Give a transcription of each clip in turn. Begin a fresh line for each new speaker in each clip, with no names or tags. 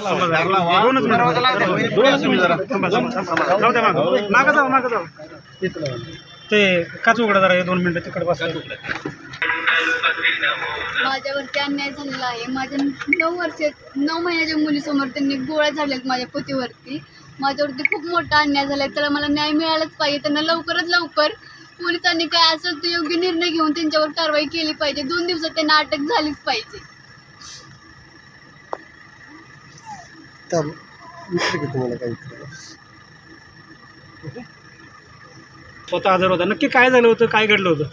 दोनच मिनिटं. दोनच मिनिटं. थांबा, थांबा, थांबा. जाऊ द्या मागं. मागं जाऊ मागं जाऊ ते काच उघडा जरा हे दोन मिनिटं तिकडे बसा
माझ्यावरती अन्याय झालेला आहे माझ्या नऊ वर्ष नऊ महिन्याच्या मुलीसमोर त्यांनी गोळ्या झाल्यात माझ्या पतीवरती माझ्यावरती खूप मोठा अन्याय झालाय त्याला मला न्याय मिळालाच पाहिजे त्यांना लवकरात लवकर पोलिसांनी काय असेल तो योग्य निर्णय घेऊन त्यांच्यावर कारवाई केली पाहिजे दोन दिवसात त्यांना अटक झालीच पाहिजे
स्वतः हजर होता. नक्की काय झालं होतं? काय घडलं होतं?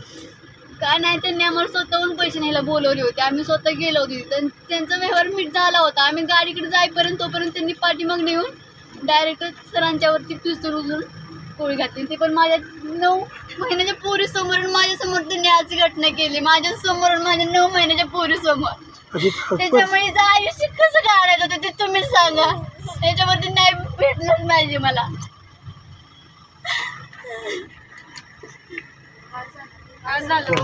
काय नाही त्यांनी आम्हाला स्वतःहून पैसे न्यायला बोलवले होते. आम्ही स्वतः गेलो होतो तिथं. त्यांचा व्यवहार मीठ झाला होता. आम्ही गाडीकडे जाईपर्यंत तोपर्यंत त्यांनी पाठीमाग नेऊन डायरेक्ट सरांच्यावरती पिस्तूल उचलून गोळी घातली. ते पण माझ्या नऊ महिन्याच्या पोरी समोर माझ्यासमोर त्यांनी अशी घटना केली. माझ्यासमोर माझ्या नऊ महिन्याच्या पोरी समोर त्याच्यामुळे हिचं आयुष्य कसं काढायचं होतं ते तुम्हीच सांगा. त्याच्यावरती नाही भेटलंच पाहिजे मला. आज झालं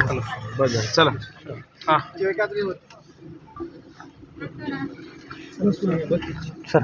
चला. हां. सर